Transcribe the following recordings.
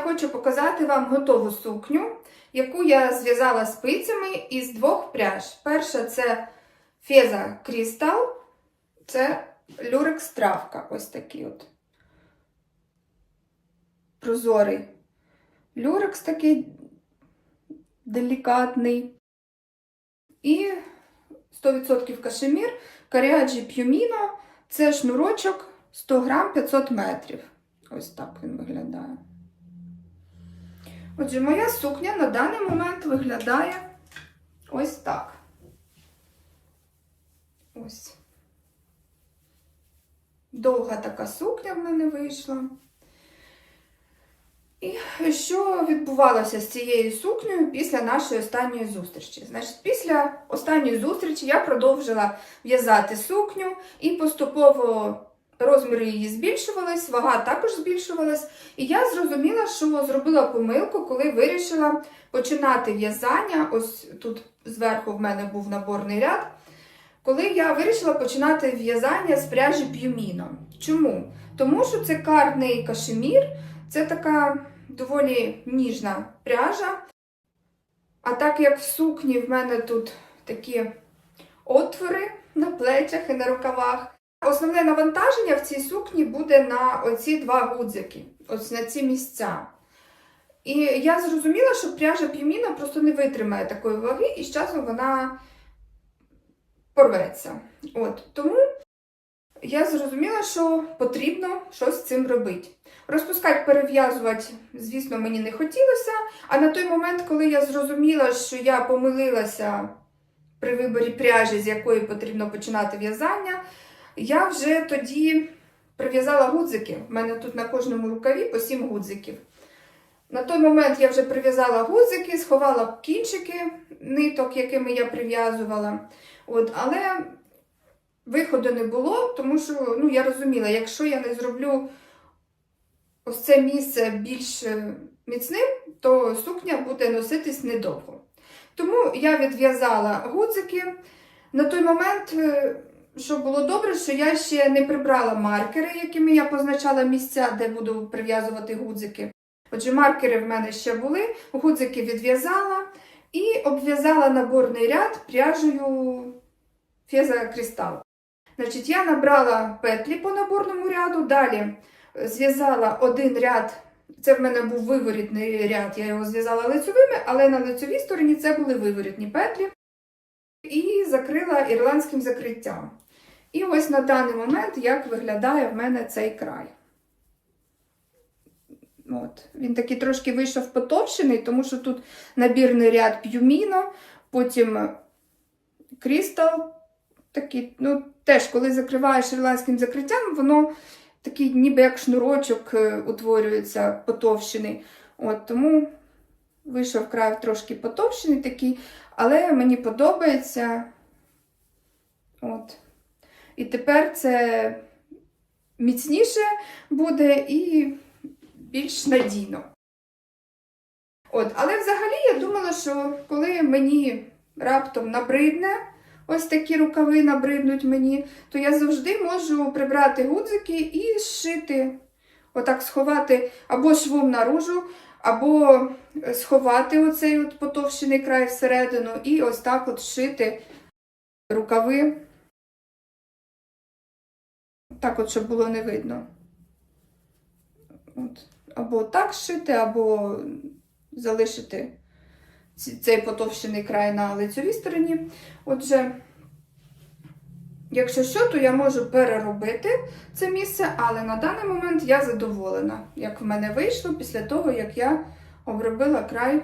хочу показати вам готову сукню, яку я зв'язала спицями із двох пряж. Перша це Феза Крістал, це люрекс травка. Ось такий от прозорий. Люрекс такий делікатний. І 100% кашемір, каріаджі п'юміно, це шнурочок 100 грам 500 метрів. Ось так він виглядає. Отже, моя сукня на даний момент виглядає ось так. Ось. Довга така сукня в мене вийшла. І що відбувалося з цією сукнею після нашої останньої зустрічі? Значить, після останньої зустрічі я продовжила в'язати сукню і поступово розміри її збільшувались, вага також збільшувалась. І я зрозуміла, що зробила помилку, коли вирішила починати в'язання. Ось тут зверху в мене був наборний ряд. Коли я вирішила починати в'язання з пряжі п'юміно. Чому? Тому що це карний кашемір, це така доволі ніжна пряжа. А так як в сукні в мене тут такі отвори на плечах і на рукавах, Основне навантаження в цій сукні буде на оці два гудзики, ось на ці місця. І я зрозуміла, що пряжа п'юміна просто не витримає такої ваги, і з часом вона порветься. От. Тому я зрозуміла, що потрібно щось з цим робити. Розпускати, перев'язувати, звісно, мені не хотілося. А на той момент, коли я зрозуміла, що я помилилася при виборі пряжі, з якої потрібно починати в'язання, я вже тоді прив'язала гудзики. У мене тут на кожному рукаві по 7 гудзиків. На той момент я вже прив'язала гудзики, сховала кінчики ниток, якими я прив'язувала. От, Але виходу не було, тому що ну, я розуміла, якщо я не зроблю ось це місце більш е, міцним, то сукня буде носитись недовго. Тому я відв'язала гудзики. На той момент. Що було добре, що я ще не прибрала маркери, якими я позначала місця, де буду прив'язувати гудзики. Отже, маркери в мене ще були, гудзики відв'язала і обв'язала наборний ряд пряжею Феза Кристал. Значить, я набрала петлі по наборному ряду, далі зв'язала один ряд. Це в мене був виворітний ряд, я його зв'язала лицьовими, але на лицьовій стороні це були виворітні петлі. І закрила ірландським закриттям. І ось на даний момент, як виглядає в мене цей край. От. Він такий трошки вийшов потовщений, тому що тут набірний ряд п'юміно, потім крістал. Такий, ну, теж, коли закриваєш ірландським закриттям, воно такий ніби як шнурочок е, утворюється потовщений. От, Тому вийшов край трошки потовщений такий, але мені подобається. От. І тепер це міцніше буде і більш надійно. От, Але взагалі я думала, що коли мені раптом набридне, ось такі рукави набриднуть мені, то я завжди можу прибрати гудзики і зшити, отак сховати або швом наружу, або сховати оцей от потовщений край всередину, і ось так от шити рукави. Так от, щоб було не видно. От. Або так шити, або залишити цей потовщений край на лицьовій стороні. Отже, якщо що, то я можу переробити це місце, але на даний момент я задоволена, як в мене вийшло після того, як я обробила край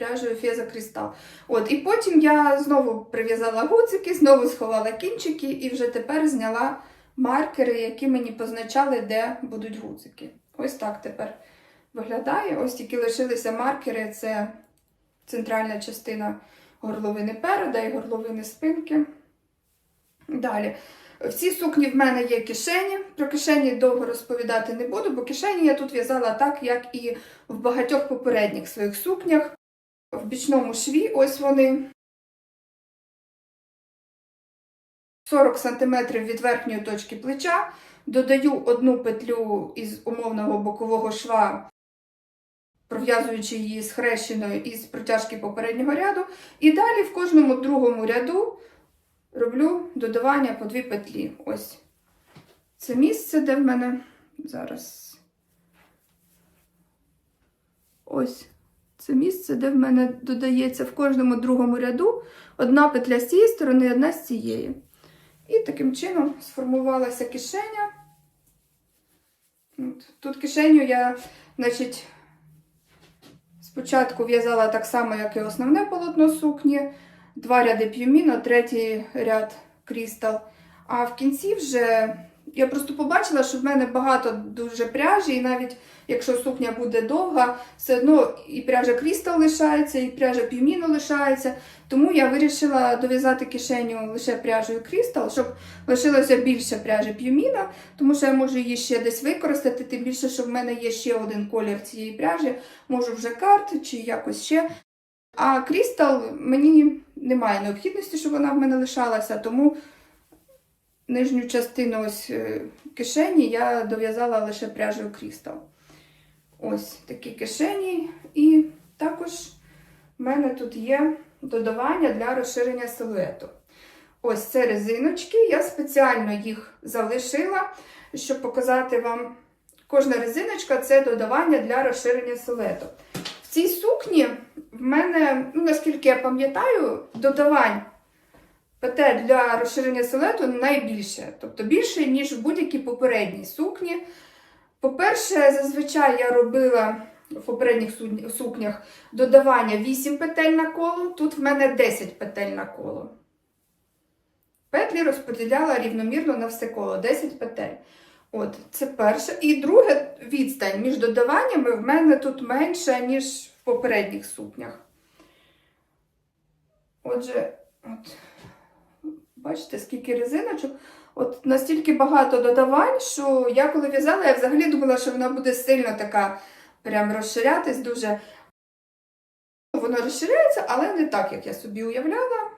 пряжею Феза Кристал. От, І потім я знову прив'язала гуцики, знову сховала кінчики і вже тепер зняла маркери, які мені позначали, де будуть гудзики. Ось так тепер виглядає. Ось тільки лишилися маркери, це центральна частина горловини переда і горловини спинки. Далі. В цій сукні в мене є кишені. Про кишені довго розповідати не буду, бо кишені я тут в'язала так, як і в багатьох попередніх своїх сукнях. В бічному шві, ось вони. 40 см від верхньої точки плеча, додаю одну петлю із умовного бокового шва пров'язуючи її схрещеною із протяжки попереднього ряду. І далі в кожному другому ряду роблю додавання по дві петлі. Ось це місце, де в мене зараз. Ось це місце, де в мене додається в кожному другому ряду одна петля з цієї сторони, одна з цієї. І таким чином сформувалася кишеня. Тут кишеню я, значить, спочатку в'язала так само, як і основне полотно сукні, два ряди п'юміно, третій ряд крістал. А в кінці вже я просто побачила, що в мене багато дуже пряжі, і навіть якщо сукня буде довга, все одно і пряжа крістал лишається, і пряжа п'юміно лишається. Тому я вирішила дов'язати кишеню лише пряжею крістал, щоб лишилося більше пряжі п'юміна, тому що я можу її ще десь використати, тим більше, що в мене є ще один колір цієї пряжі, можу вже карт чи якось ще. А крістал мені немає необхідності, щоб вона в мене лишалася, тому нижню частину ось е, кишені я дов'язала лише пряжею крістал. Ось такі кишені. І також в мене тут є додавання для розширення силуету. Ось це резиночки. Я спеціально їх залишила, щоб показати вам. Кожна резиночка це додавання для розширення силуету. Цій сукні в мене, ну наскільки я пам'ятаю, додавань петель для розширення силуету найбільше, тобто більше, ніж в будь-якій попередній сукні. По-перше, зазвичай я робила в попередніх сукнях додавання 8 петель на коло, тут в мене 10 петель на коло. Петлі розподіляла рівномірно на все коло, 10 петель. От, це перше. І друге відстань між додаваннями в мене тут менша, ніж в попередніх сукнях. Отже, от, бачите, скільки резиночок. От настільки багато додавань, що я коли в'язала, я взагалі думала, що вона буде сильно така прям розширятись дуже. Воно розширяється, але не так, як я собі уявляла.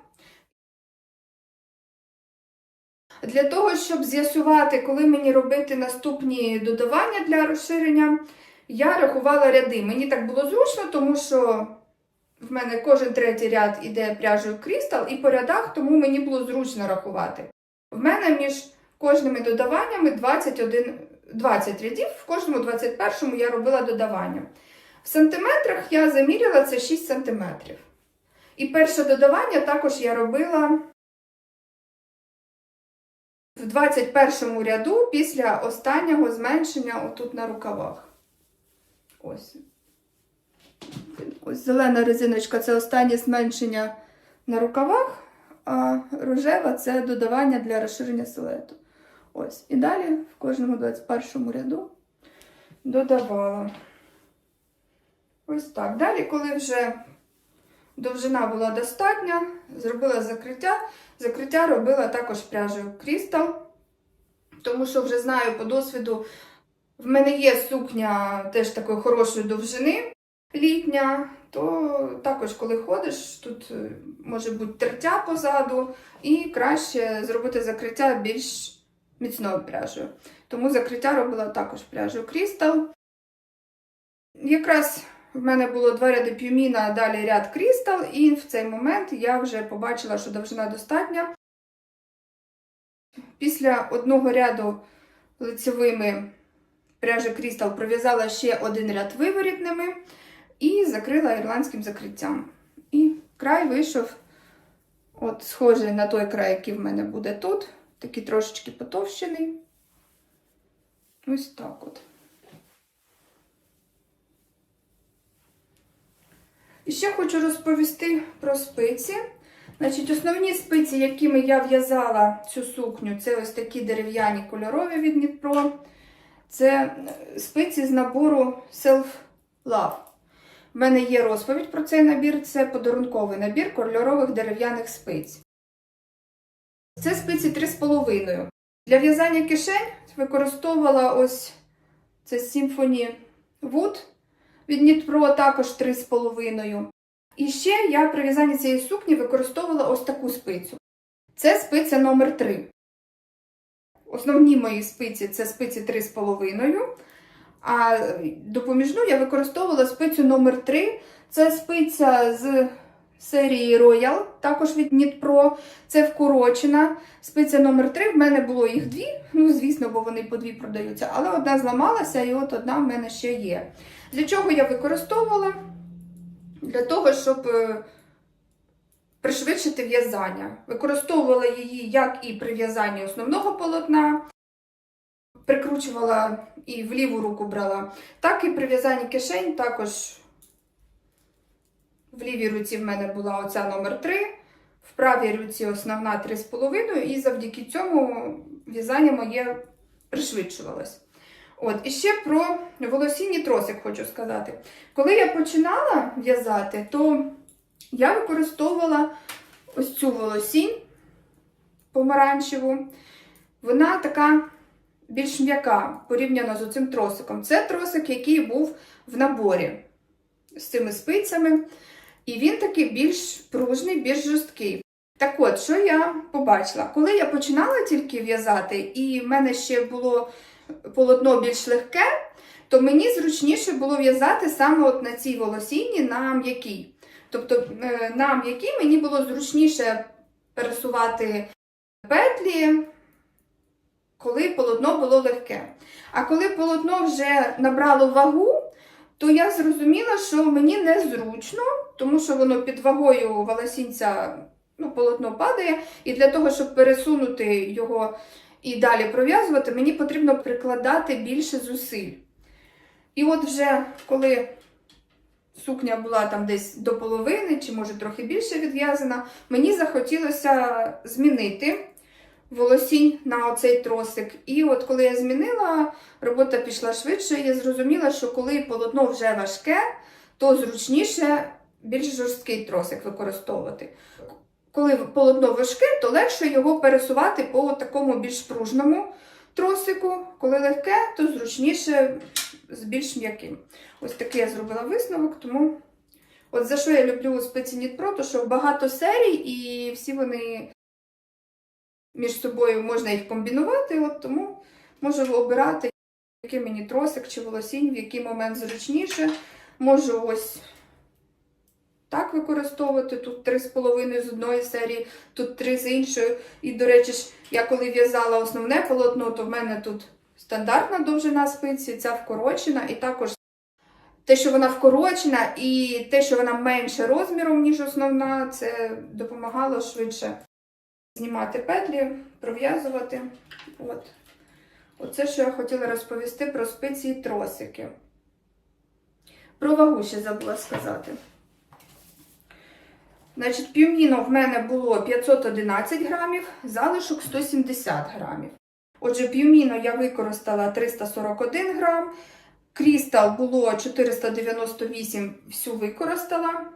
Для того, щоб з'ясувати, коли мені робити наступні додавання для розширення, я рахувала ряди. Мені так було зручно, тому що в мене кожен третій ряд іде пряжею крістал, і по рядах, тому мені було зручно рахувати. В мене між кожними додаваннями 21, 20 рядів, в кожному 21 я робила додавання. В сантиметрах я заміряла це 6 сантиметрів. І перше додавання також я робила в 21 ряду після останнього зменшення отут на рукавах. Ось. Ось зелена резиночка це останнє зменшення на рукавах, а рожева це додавання для розширення силуету. Ось. І далі в кожному 21 ряду додавала. Ось так. Далі, коли вже довжина була достатня, зробила закриття. Закриття робила також пряжею крістал, тому що вже знаю по досвіду, в мене є сукня теж такої хорошої довжини літня, то також, коли ходиш, тут е, може бути тертя позаду, і краще зробити закриття більш міцною пряжею. Тому закриття робила також пряжею крістал. Якраз в мене було два ряди п'юміна, далі ряд крістал, і в цей момент я вже побачила, що довжина достатня. Після одного ряду лицевими пряжі крістал пров'язала ще один ряд виворітними і закрила ірландським закриттям. І край вийшов от схожий на той край, який в мене буде тут, такий трошечки потовщений. Ось так от. І ще хочу розповісти про спиці. Значить, основні спиці, якими я в'язала цю сукню, це ось такі дерев'яні кольорові від Дніпро. Це спиці з набору Self Love. У мене є розповідь про цей набір, це подарунковий набір кольорових дерев'яних спиць. Це спиці 3,5. Для в'язання кишень використовувала ось це Symphony Wood від Knit також 3,5. І ще я при в'язанні цієї сукні використовувала ось таку спицю. Це спиця номер 3 Основні мої спиці це спиці 3,5. А допоміжну я використовувала спицю номер 3 Це спиця з серії Royal, також від Pro. Це вкорочена. Спиця номер 3 В мене було їх дві. Ну, звісно, бо вони по дві продаються. Але одна зламалася, і от одна в мене ще є. Для чого я використовувала? Для того, щоб е, пришвидшити в'язання. Використовувала її як і при в'язанні основного полотна, прикручувала і в ліву руку брала, так і при в'язанні кишень також в лівій руці в мене була оця номер 3, в правій руці основна 3,5, і завдяки цьому в'язання моє пришвидшувалось. От, і ще про волосінні тросик хочу сказати. Коли я починала в'язати, то я використовувала ось цю волосінь помаранчеву. Вона така більш м'яка порівняно з цим тросиком. Це тросик, який був в наборі з цими спицями. І він такий більш пружний, більш жорсткий. Так от, що я побачила? Коли я починала тільки в'язати, і в мене ще було полотно більш легке, то мені зручніше було в'язати саме от на цій волосінні на м'якій. Тобто е, на м'якій мені було зручніше пересувати петлі, коли полотно було легке. А коли полотно вже набрало вагу, то я зрозуміла, що мені незручно, тому що воно під вагою волосінця ну, полотно падає, і для того, щоб пересунути його і далі пров'язувати, мені потрібно прикладати більше зусиль. І от вже коли сукня була там десь до половини, чи може трохи більше відв'язана, мені захотілося змінити волосінь на оцей тросик. І от коли я змінила, робота пішла швидше, я зрозуміла, що коли полотно вже важке, то зручніше більш жорсткий тросик використовувати. Коли полотно важке, то легше його пересувати по такому більш пружному тросику. Коли легке, то зручніше з більш м'яким. Ось такий я зробила висновок, тому от за що я люблю Knit Pro, то що багато серій, і всі вони між собою можна їх комбінувати, от тому можу обирати, який мені тросик чи волосінь, в який момент зручніше. Можу ось так використовувати. Тут 3,5 з одної серії, тут 3 з іншої. І, до речі, ж, я коли в'язала основне полотно, то в мене тут стандартна довжина спиці, ця вкорочена, і також те, що вона вкорочена, і те, що вона менше розміром, ніж основна, це допомагало швидше знімати петлі, пров'язувати. От. Оце, що я хотіла розповісти про спиці і тросики. Про вагу ще забула сказати. Значить, півміно в мене було 511 грамів, залишок 170 грамів. Отже, півміно я використала 341 грам, крістал було 498, всю використала.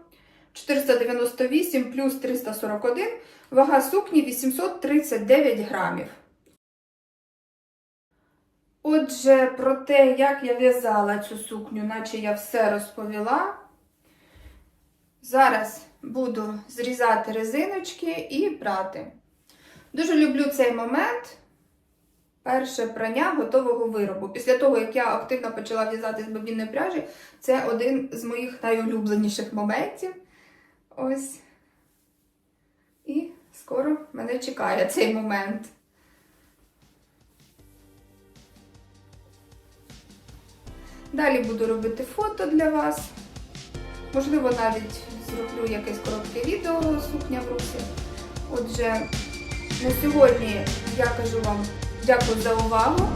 498 плюс 341, вага сукні 839 грамів. Отже, про те, як я в'язала цю сукню, наче я все розповіла. Зараз буду зрізати резиночки і прати. Дуже люблю цей момент. Перше прання готового виробу. Після того, як я активно почала в'язати з бобінної пряжі, це один з моїх найулюбленіших моментів. Ось. І скоро мене чекає цей момент. Далі буду робити фото для вас. Можливо, навіть зроблю якесь коротке відео сукня в руці. Отже, на сьогодні я кажу вам дякую за увагу.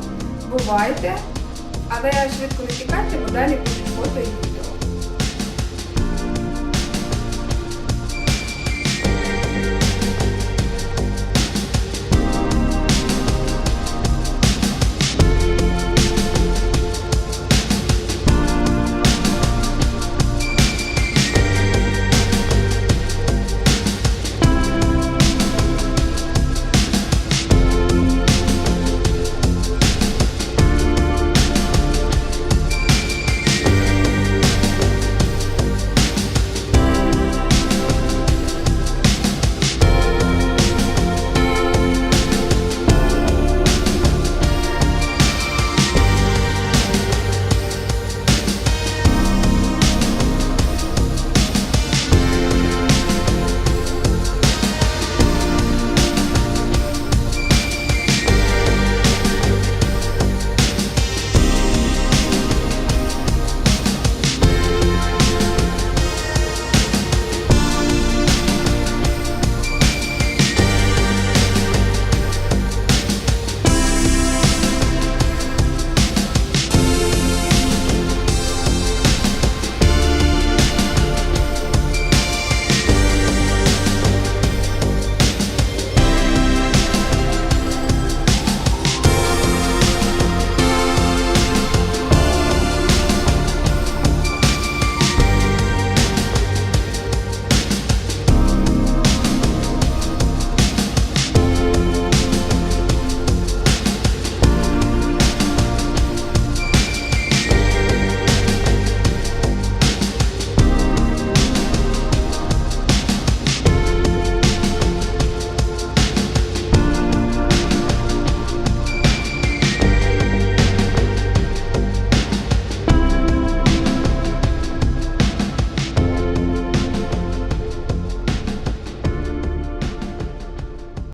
Бувайте! Але швидко не тікайте, бо далі будуть фото.